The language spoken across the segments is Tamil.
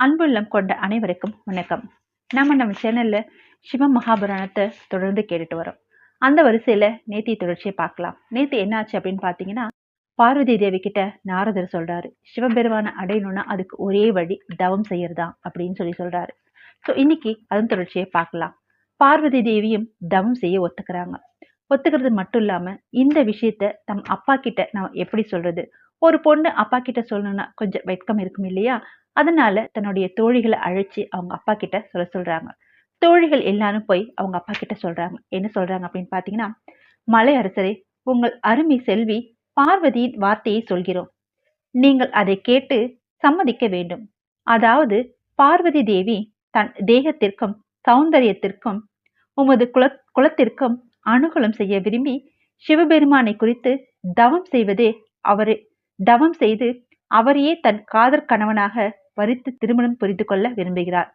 அன்புள்ளம் கொண்ட அனைவருக்கும் வணக்கம். நம்ம நம்ம சேனல்ல சிவ மகாபுராணத்தை தொடர்ந்து கேட்டுட்டு வரோம். அந்த வரிசையில நேத்தி தொடர்ச்சியை பார்க்கலாம். நேத்தி என்னாச்சு அப்படின்னு பார்த்தீங்கன்னா பார்வதி தேவி கிட்ட நாரதர் சொல்றாரு சிவபெருமான அடையணும்னா அதுக்கு ஒரே வழி தவம் செய்யறதா அப்படின்னு சொல்லி சொல்றாரு. ஸோ இன்னைக்கு அதன் தொடர்ச்சியை பார்க்கலாம். பார்வதி தேவியும் தவம் செய்ய ஒத்துக்கிறாங்க. ஒத்துக்கிறது மட்டும் இல்லாம இந்த விஷயத்த தம் அப்பா கிட்ட நான் எப்படி சொல்றது? ஒரு பொண்ணு அப்பா கிட்ட சொல்லணும்னா கொஞ்சம் வெட்கம் இருக்கும் இல்லையா? அதனால தன்னுடைய தோழிகளை அழைச்சி அவங்க அப்பா கிட்ட சொல்ல சொல்றாங்க. தோழிகள் எல்லாரும் போய் அவங்க அப்பா கிட்ட சொல்றாங்க. என்ன சொல்றாங்க அப்படின்னு பாத்தீங்கன்னா மலை அரசரே உங்கள் அருமை செல்வி பார்வதியின் வார்த்தையை சொல்கிறோம். நீங்கள் அதை கேட்டு சம்மதிக்க வேண்டும். அதாவது பார்வதி தேவி தன் தேகத்திற்கும் சௌந்தரியத்திற்கும் உமது குல குலத்திற்கும் அனுகூலம் செய்ய விரும்பி சிவபெருமானை குறித்து தவம் செய்வதே அவரே. தவம் செய்து அவரையே தன் காதற் கணவனாக வரித்து திருமணம் புரிந்து கொள்ள விரும்புகிறார்.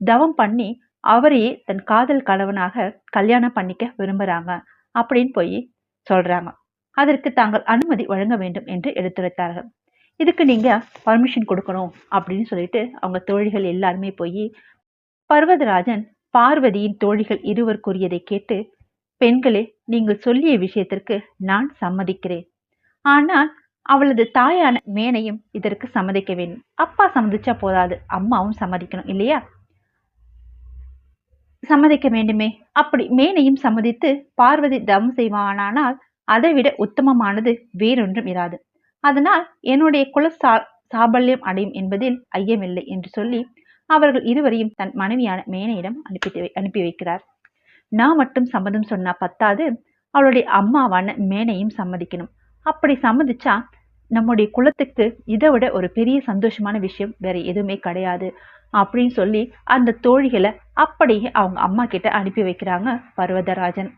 தவம் பண்ணி அவரையே தன் காதல் கணவனாக கல்யாணம் பண்ணிக்க விரும்புறாங்க அப்படின்னு போய் சொல்றாங்க. அதற்கு தாங்கள் அனுமதி வழங்க வேண்டும் என்று எடுத்துரைத்தார்கள். இதுக்கு நீங்க பர்மிஷன் கொடுக்கணும் அப்படின்னு சொல்லிட்டு அவங்க தோழிகள் எல்லாருமே போய் பர்வதராஜன் பார்வதியின் தோழிகள் இருவர் கூறியதை கேட்டு பெண்களே நீங்கள் சொல்லிய விஷயத்திற்கு நான் சம்மதிக்கிறேன். ஆனால் அவளது தாயான மேனையும் இதற்கு சம்மதிக்க வேண்டும் அப்பா சம்மதிச்சா போதாது அம்மாவும் சம்மதிக்கணும் இல்லையா? சம்மதிக்க வேண்டுமே. அப்படி மேனையும் சம்மதித்து பார்வதி தவம் செய்வானானால் அதை விட உத்தமமானது வேறொன்றும் இராது. அதனால் என்னுடைய குல சா சாபல்யம் அடையும் என்பதில் ஐயமில்லை என்று சொல்லி அவர்கள் இருவரையும் தன் மனைவியான மேனையிடம் அனுப்பி அனுப்பி வைக்கிறார். நான் மட்டும் சம்மதம் சொன்னா பத்தாது. அவளுடைய அம்மாவான மேனையும் சம்மதிக்கணும். அப்படி சம்மதிச்சா நம்முடைய குலத்துக்கு இதை விட ஒரு பெரிய சந்தோஷமான விஷயம் வேற எதுவுமே கிடையாது அப்படின்னு சொல்லி அந்த தோழிகளை அப்படியே அவங்க அம்மா கிட்ட அனுப்பி வைக்கிறாங்க பர்வதராஜன்.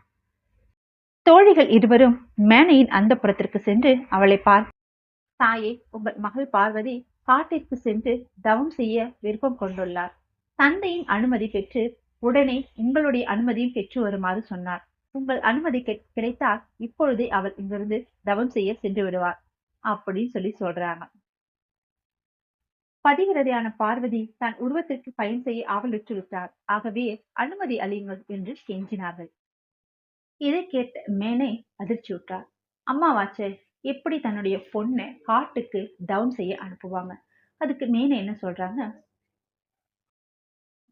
தோழிகள் இருவரும் மேனையின் அந்த புறத்திற்கு சென்று அவளை பார் தாயே உங்கள் மகள் பார்வதி காட்டிற்கு சென்று தவம் செய்ய விருப்பம் கொண்டுள்ளார். தந்தையின் அனுமதி பெற்று உடனே உங்களுடைய அனுமதியும் பெற்று வருமாறு சொன்னார். உங்கள் அனுமதி கிடைத்தால் இப்பொழுதே அவள் இங்கிருந்து தவம் செய்ய சென்று விடுவார் அப்படின்னு சொல்லி சொல்றாங்க. பதிவிரதையான பார்வதி தன் உருவத்திற்கு பயன் செய்ய ஆவலுற்று விட்டார் ஆகவே அனுமதி அளியுங்கள் என்று கெஞ்சினார்கள். இதை கேட்ட மேனே அதிர்ச்சி விட்டார் அம்மாவாச்சே எப்படி தன்னுடைய பொண்ணை காட்டுக்கு தவம் செய்ய அனுப்புவாங்க? அதுக்கு மேனே என்ன சொல்றாங்க?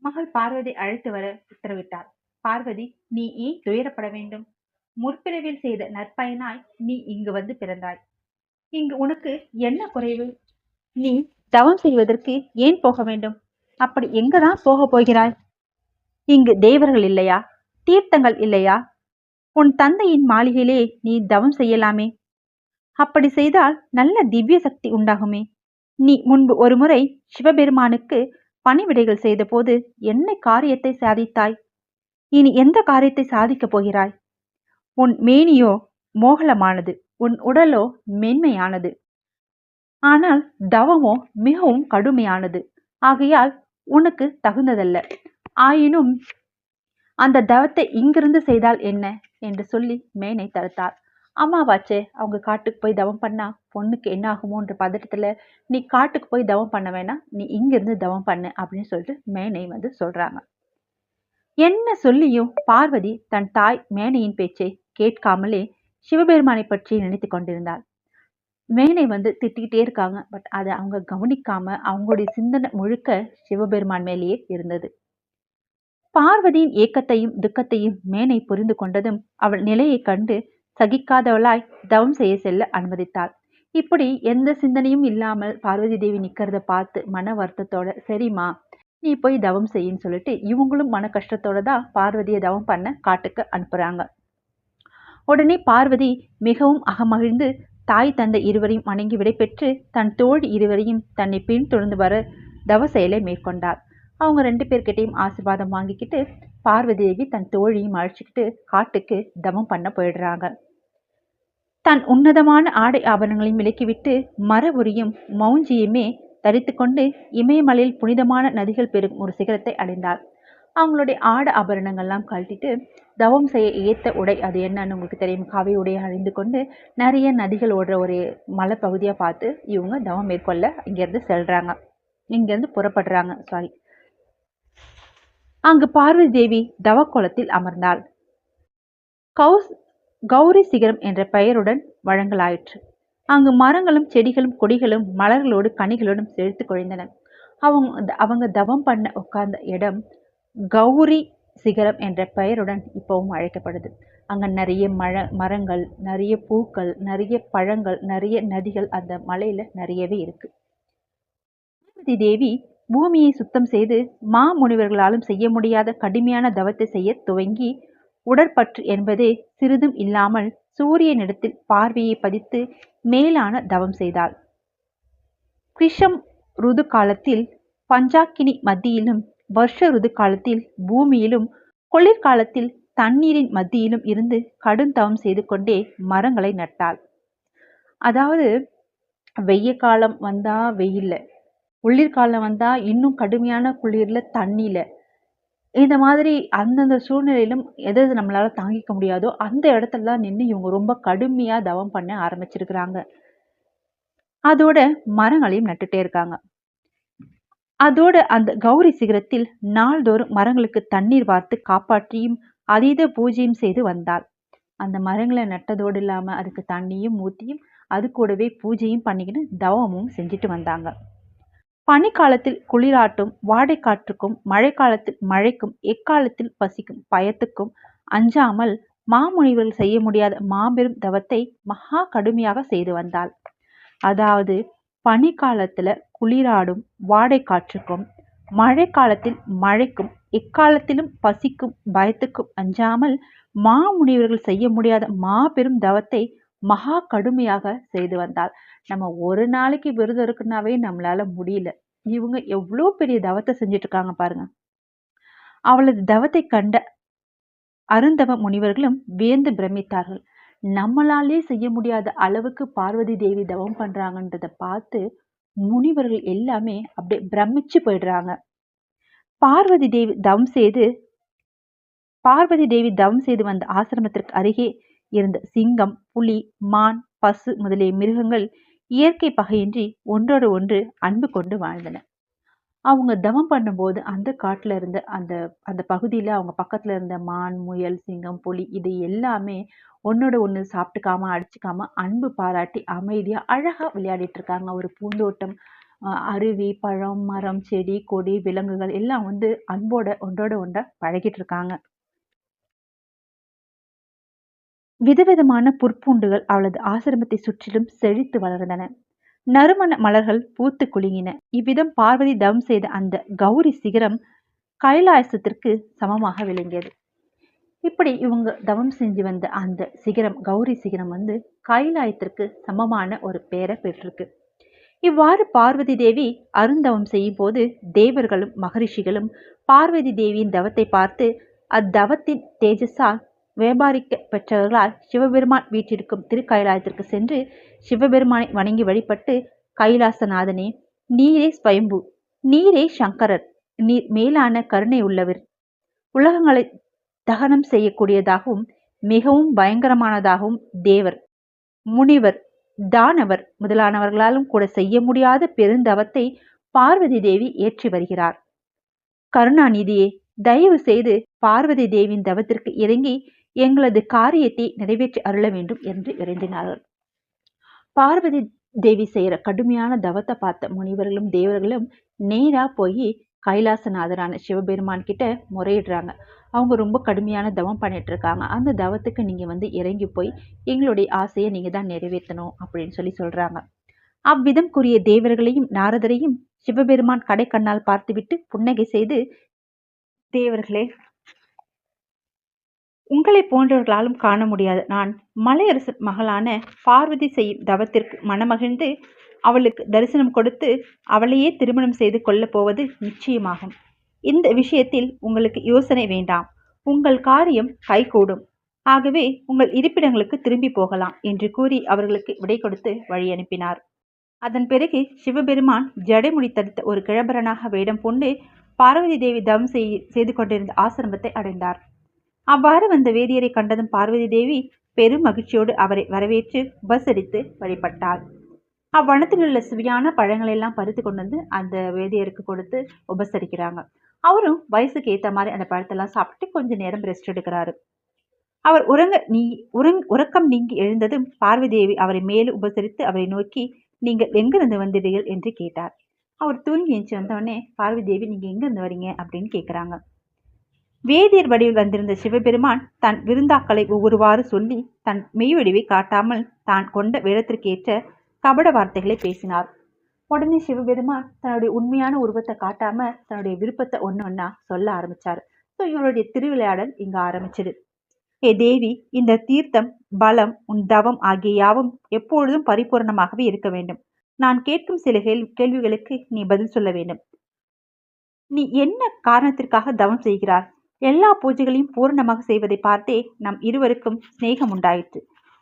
மகள் பார்வதி அழைத்து வர உத்தரவிட்டார். பார்வதி நீ ஏன் துயரப்பட வேண்டும்? முற்பிறவில் செய்த நற்பயனாய் நீ இங்கு வந்து பிறந்தாய். இங்கு உனக்கு என்ன குறைவு? நீ தவம் செய்வதற்கு ஏன் போக வேண்டும்? அப்படி எங்கதான் போக போகிறாய்? இங்கு தேவர்கள் இல்லையா? தீர்த்தங்கள் இல்லையா? உன் தந்தையின் மாளிகையிலே நீ தவம் செய்யலாமே. அப்படி செய்தால் நல்ல திவ்ய சக்தி உண்டாகுமே. நீ முன்பு ஒருமுறை சிவபெருமானுக்கு பணிவிடைகள் செய்தபோது என்ன காரியத்தை சாதித்தாய்? இனி எந்த காரியத்தை சாதிக்கப் போகிறாய்? உன் மேனியோ மோகலமானது உன் உடலோ மென்மையானது. ஆனால் தவமோ மிகவும் கடுமையானது. ஆகையால் உனக்கு தகுந்ததல்ல. ஆயினும் அந்த தவத்தை இங்கிருந்து செய்தால் என்ன? என்று சொல்லி மேனை தடுத்தார். அம்மாவாச்சே அவங்க காட்டுக்கு போய் தவம் பண்ணா? பொண்ணுக்கு என்ன ஆகுமோன்ற பதட்டத்தில் நீ காட்டுக்கு போய் தவம் பண்ண வேணாம் நீ இங்கிருந்து தவம் பண்ணு அப்படின்னு சொல்லிட்டு மேனை வந்து சொல்கிறாங்க என்ன சொல்லியும் பார்வதி தன் தாய் மேனையின் பேச்சை கேட்காமலே சிவபெருமானை பற்றி நினைத்து கொண்டிருந்தாள். மேனை வந்து திட்டிக்கிட்டே இருக்காங்க பட் அதை அவங்க கவனிக்காம அவங்களுடைய சிந்தனை முழுக்க சிவபெருமான் மேலேயே இருந்தது. பார்வதியின் ஏக்கத்தையும் துக்கத்தையும் மேனை புரிந்து கொண்டதும் அவள் நிலையை கண்டு சகிக்காதவளாய் தவம் செய்ய செல்ல அனுமதித்தாள். இப்படி எந்த சிந்தனையும் இல்லாமல் பார்வதி தேவி நிக்கிறத பார்த்து மன வருத்தத்தோட சரிம்மா நீ போய் தவம் செய்யின்னு சொல்லிட்டு இவங்களும் மன கஷ்டத்தோட தான் பார்வதியை தவம் பண்ண காட்டுக்கு அனுப்புறாங்க. உடனே பார்வதி மிகவும் அகமகிழ்ந்து தாய் தந்தை இருவரையும் வணங்கி விடைபெற்று தன் தோழி இருவரையும் தன்னை பின்தொடர்ந்து வர தவ செயலை மேற்கொண்டார். அவங்க ரெண்டு பேர்கிட்டையும் ஆசிர்வாதம் வாங்கிக்கிட்டு பார்வதி தேவி தன் தோழியும் அழைச்சிக்கிட்டு காட்டுக்கு தவம் பண்ண போயிடுறாங்க. தன் உன்னதமான ஆடை ஆபரணங்களையும் விலக்கிவிட்டு மர உரியும் மௌஞ்சியுமே தரித்து கொண்டு இமயமலையில் புனிதமான நதிகள் பெறும் ஒரு சிகரத்தை அடைந்தாள். அவங்களுடைய ஆட ஆபரணங்கள்லாம் கழட்டிட்டு தவம் செய்ய ஏற்ற உடை அது என்னன்னு உங்களுக்கு தெரியும். காவி உடையை அணிந்து கொண்டு நிறைய நதிகள் ஓடுற ஒரு மலைப்பகுதியாக பார்த்து இவங்க தவம் மேற்கொள்ள இங்கேருந்து செல்கிறாங்க இங்கேருந்து புறப்படுறாங்க. சாரி அங்கு பார்வதி தேவி தவக்கோலத்தில் அமர்ந்தாள். கௌஸ் கௌரி சிகரம் என்ற பெயருடன் வழங்கலாயிற்று. அங்கு மரங்களும் செடிகளும் கொடிகளும் மலர்களோடு கனிகளோடும் செழித்து கொழிந்தன. அவங்க அவங்க தவம் பண்ண உட்கார்ந்த இடம் கௌரி சிகரம் என்ற பெயருடன் இப்போவும் அழைக்கப்படுது. அங்கே நிறைய மழ மரங்கள் நிறைய பூக்கள் நிறைய பழங்கள் நிறைய நதிகள் அந்த மலையில் நிறையவே இருக்கு. பார்வதி தேவி பூமியை சுத்தம் செய்து மாமுனிவர்களாலும் செய்ய முடியாத கடுமையான தவத்தை செய்ய துவங்கி உடற்பற்று என்பதே சிறிதும் இல்லாமல் சூரியனிடத்தில் பார்வையை பதித்து மேலான தவம் செய்தாள். கிருஷம் ருது காலத்தில் பஞ்சாக்கினி மத்தியிலும் வருஷ ருது காலத்தில் பூமியிலும் குளிர்காலத்தில் தண்ணீரின் மத்தியிலும் இருந்து கடும் தவம் செய்து கொண்டே மரங்களை நட்டாள். அதாவது வெய்ய காலம் வந்தா வெயில்ல குளிர்காலம் வந்தா இன்னும் கடுமையான குளிர்ல தண்ணியில இந்த மாதிரி அந்தந்த சூழ்நிலையிலும் எது எது நம்மளால தாங்கிக்க முடியாதோ அந்த இடத்துல தான் நின்று இவங்க ரொம்ப கடுமையா தவம் பண்ண ஆரம்பிச்சிருக்கிறாங்க. அதோட மரங்களையும் நட்டுட்டே இருக்காங்க. அதோட அந்த கௌரி சிகரத்தில் நாள்தோறும் மரங்களுக்கு தண்ணீர் வார்த்து காப்பாற்றியும் அதீத பூஜையும் செய்து வந்தாள். அந்த மரங்களை நட்டதோடு இல்லாமல் அதுக்கு தண்ணியும் ஊற்றியும் அது கூடவே பூஜையும் பண்ணிக்கிட்டு தவமும் செஞ்சுட்டு வந்தாங்க. பனிக்காலத்தில் குளிராட்டும் வாடைக்காற்றுக்கும் மழைக்காலத்தில் மழைக்கும் எக்காலத்தில் பசிக்கும் பயத்துக்கும் அஞ்சாமல் மாமுனிவர்கள் செய்ய முடியாத மாபெரும் தவத்தை மகா கடுமையாக செய்து வந்தாள். அதாவது பனிக்காலத்துல குளிராடும் வாடைக்காற்றுக்கும் மழைக்காலத்தில் மழைக்கும் எக்காலத்திலும் பசிக்கும் பயத்துக்கும் அஞ்சாமல் மாமுனிவர்கள் செய்ய முடியாத மாபெரும் தவத்தை மகா கடுமையாக செய்து வந்தாள். நம்ம ஒரு நாளைக்கு விரதம் இருக்குனாவே நம்மளால முடியல. இவங்க எவ்வளோ பெரிய தவத்தை செஞ்சுட்டு இருக்காங்க பாருங்க. அவளது தவத்தை கண்ட அருந்தவ முனிவர்களும் வியந்து பிரமித்தார்கள். நம்மளாலே செய்ய முடியாத அளவுக்கு பார்வதி தேவி தவம் பண்றாங்கன்றதை பார்த்து முனிவர்கள் எல்லாமே அப்படியே பிரமிச்சு போயிடுறாங்க. பார்வதி தேவி தவம் செய்து பார்வதி தேவி தவம் செய்து வந்த ஆசிரமத்திற்கு அருகே இருந்த சிங்கம் புலி மான் பசு முதலிய மிருகங்கள் இயற்கை பகையின்றி ஒன்றோடு ஒன்று அன்பு கொண்டு வாழ்ந்தன. அவங்க தவம் பண்ணும்போது அந்த காட்டுல இருந்த அந்த அந்த பகுதியில அவங்க பக்கத்துல இருந்த மான் முயல் சிங்கம் புலி இது எல்லாமே ஒன்னோட ஒன்று சாப்பிட்டுக்காம அடிச்சுக்காம அன்பு பாராட்டி அமைதியா அழகா விளையாடிட்டு இருக்காங்க. ஒரு பூந்தோட்டம் அருவி பழம் மரம் செடி கொடி விலங்குகள் எல்லாம் வந்து அன்போட ஒன்றோட ஒன்றா பழகிட்டு இருக்காங்க. விதவிதமான புற்பூண்டுகள் அவளது ஆசிரமத்தை சுற்றிலும் செழித்து வளர்ந்தன. நறுமண மலர்கள் பூத்து குலுங்கின. இவ்விதம் பார்வதி தவம் செய்த அந்த கௌரி சிகரம் கைலாயசத்திற்கு சமமாக விளங்கியது. இப்படி இவங்க தவம் செஞ்சு வந்த அந்த சிகரம் கௌரி சிகரம் வந்து கைலாயத்திற்கு சமமான ஒரு பெயரை பெற்றிருக்கு. இவ்வாறு பார்வதி தேவி அருந்தவம் செய்யும் போது தேவர்களும் மகரிஷிகளும் பார்வதி தேவியின் தவத்தை பார்த்து அத்தவத்தின் தேஜஸால் வியாபாரிக்க பெற்றவர்களால் சிவபெருமான் வீற்றிருக்கும் திருக்கைலாயத்திற்கு சென்று சிவபெருமானை வணங்கி வழிபட்டு கைலாசநாதனே நீரே ஸ்வயம்பு நீரே சங்கரர் நீர் மேலான கருணை உள்ளவர். உலகங்களை தகனம் செய்யக்கூடியதாகவும் மிகவும் பயங்கரமானதாகவும் தேவர் முனிவர் தானவர் முதலானவர்களாலும் கூட செய்ய முடியாத பெருந்தவத்தை பார்வதி தேவி ஏற்றி வருகிறார். கருணாநிதியே தயவு செய்து பார்வதி தேவியின் தவத்திற்கு இறங்கி எங்களது காரியத்தை நிறைவேற்றி அருள வேண்டும் என்று இறைந்தினார்கள். பார்வதி தேவி செய்கிற கடுமையான தவத்தை பார்த்த முனிவர்களும் தேவர்களும் நேரா போய் கைலாசநாதரான சிவபெருமான் கிட்ட முறையிடுறாங்க. அவங்க ரொம்ப கடுமையான தவம் பண்ணிட்டு இருக்காங்க. அந்த தவத்துக்கு நீங்க வந்து இறங்கி போய் எங்களுடைய ஆசையை நீங்க தான் நிறைவேற்றணும் அப்படின்னு சொல்லி சொல்றாங்க. அவ்விதம் கூறிய தேவர்களையும் நாரதரையும் சிவபெருமான் கடை கண்ணால் பார்த்துவிட்டு புன்னகை செய்து தேவர்களே உங்களை போன்றவர்களாலும் காண முடியாது. நான் மலையரசன் மகளான பார்வதி செய்யும் தவத்திற்கு மனமகிழ்ந்து அவளுக்கு தரிசனம் கொடுத்து அவளையே திருமணம் செய்து கொள்ளப் போவது நிச்சயமாகும். இந்த விஷயத்தில் உங்களுக்கு யோசனை வேண்டாம். உங்கள் காரியம் கைகூடும். ஆகவே உங்கள் இருப்பிடங்களுக்கு திரும்பி போகலாம் என்று கூறி அவர்களுக்கு விடை கொடுத்து வழி அனுப்பினார். அதன் பிறகு சிவபெருமான் ஜடைமுடி தடுத்த ஒரு கிழபரனாக வேடம் பூண்டு பார்வதி தேவி தவம் செய் செய்து கொண்டிருந்த ஆசிரமத்தை அடைந்தார். அவ்வாறு வந்த வேதியரை கண்டதும் பார்வதி தேவி பெரும் மகிழ்ச்சியோடு அவரை வரவேற்று உபசரித்து வழிபட்டாள். அவ்வனத்தில் உள்ள சுவையான பழங்களை எல்லாம் பறித்து கொண்டு வந்து அந்த வேதியருக்கு கொடுத்து உபசரிக்கிறாங்க அவரும் வயசுக்கு ஏற்ற மாதிரி அந்த பழத்தெல்லாம் சாப்பிட்டு கொஞ்ச நேரம் ரெஸ்ட் எடுக்கிறாரு. அவர் உறங்க நீ உறங் உறக்கம் நீங்கி எழுந்ததும் பார்வதி தேவி அவரை மேலும் உபசரித்து அவரை நோக்கி நீங்கள் எங்கிருந்து வந்தீர்கள்? என்று கேட்டார். அவர் தூங்கி எழுந்து வந்தோடனே பார்வதி தேவி நீங்கள் எங்கிருந்து வரீங்க? அப்படின்னு கேட்குறாங்க வேதியர் வடிவில் வந்திருந்த சிவபெருமான் தன் விருந்தாக்களை ஒவ்வொருவாறு சொல்லி தன் மெய்வடிவை காட்டாமல் தான் கொண்ட வேடத்திற்கேற்ற கபட வார்த்தைகளை பேசினார். உடனே சிவபெருமான் தன்னுடைய உண்மையான உருவத்தை காட்டாம தன்னுடைய விருப்பத்தை ஒன்று ஒன்றா சொல்ல ஆரம்பிச்சார். ஸோ இவருடைய திருவிளையாடல் இங்க ஆரம்பிச்சது. ஏ தேவி இந்த தீர்த்தம் பலம் உன் தவம் ஆகிய யாவும் எப்பொழுதும் பரிபூர்ணமாகவே இருக்க வேண்டும். நான் கேட்கும் சில கேள்விகளுக்கு நீ பதில் சொல்ல வேண்டும். நீ என்ன காரணத்திற்காக தவம் செய்கிறார் எல்லா பூஜைகளையும் பூரணமாக செய்வதை பார்த்தே நம் இருவருக்கும் சிநேகம் உண்டாயிற்று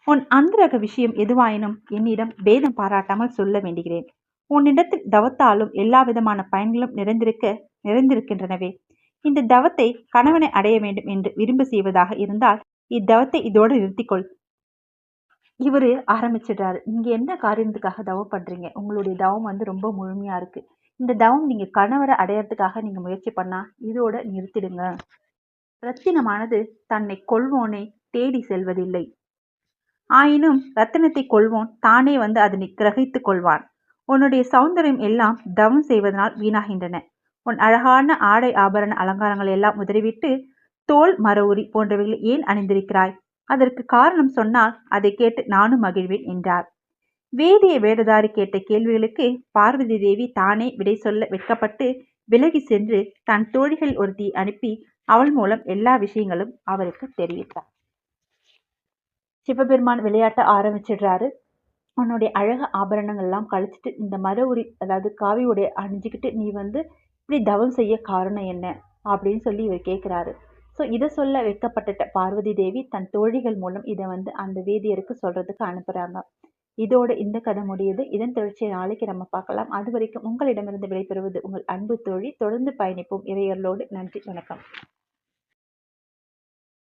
உன் அந்தரக விஷயம் எதுவாயினும் என்னிடம் பேதம் பாராட்டாமல் சொல்ல வேண்டுகிறேன். உன்னிடத்தில் தவத்தாலும் எல்லா விதமான பயன்களும் நிறைந்திருக்க நிறைந்திருக்கின்றனவே. இந்த தவத்தை கணவனை அடைய வேண்டும் என்று விரும்ப செய்வதாக இருந்தால் இத்தவத்தை இதோடு நிறுத்திக்கொள். இவரு ஆரம்பிச்சிடுறாரு. நீங்க என்ன காரியத்துக்காக தவம் பண்றீங்க? உங்களுடைய தவம் வந்து ரொம்ப முழுமையா இருக்கு. இந்த தவம் நீங்க கணவரை அடையறதுக்காக நீங்க முயற்சி பண்ணா இதோட நிறுத்திடுங்க. ரத்தினமானது தன்னை கொள்வோனை தேடி செல்வதில்லை. ஆயினும் ரத்தினத்தை கொள்வோன் தானே வந்து அதனை கிரகித்து கொள்வான். உன்னுடைய சௌந்தரியம் எல்லாம் தவம் செய்வதனால் வீணாகின்றன. உன் அழகான ஆடை ஆபரண அலங்காரங்கள் எல்லாம் உதறிவிட்டு தோல் மரவுரி போன்றவைகளை ஏன் அணிந்திருக்கிறாய்? அதற்கு காரணம் சொன்னால் அதை கேட்டு நானும் மகிழ்வேன் என்றார். வேதிய வேடதாரி கேட்ட கேள்விகளுக்கு பார்வதி தேவி தானே விடை சொல்ல வெட்கப்பட்டு விலகி சென்று தன் தோழிகள் ஒருத்தி அனுப்பி அவள் மூலம் எல்லா விஷயங்களும் அவருக்கு தெரிவித்தார். சிவபெருமான் விளையாட்ட ஆரம்பிச்சிடுறாரு. உன்னுடைய அழக ஆபரணங்கள்லாம் கழிச்சிட்டு இந்த மர உரி அதாவது காவி உடைய அணிஞ்சிக்கிட்டு நீ வந்து இப்படி தவம் செய்ய காரணம் என்ன? அப்படின்னு சொல்லி இவர் கேட்குறாரு ஸோ இதை சொல்ல வைக்கப்பட்ட பார்வதி தேவி தன் தோழிகள் மூலம் இதை வந்து அந்த வேதியருக்கு சொல்கிறதுக்கு அனுப்புகிறாங்க இதோடு இந்த கதை முடியுது. இதன் தொடர்ச்சியை நாளைக்கு நம்ம பார்க்கலாம். அது வரைக்கும் உங்களிடமிருந்து விடைபெறுவது உங்கள் அன்பு தோழி. தொடர்ந்து பயணிப்போம் இறையர்களோடு. நன்றி. வணக்கம்.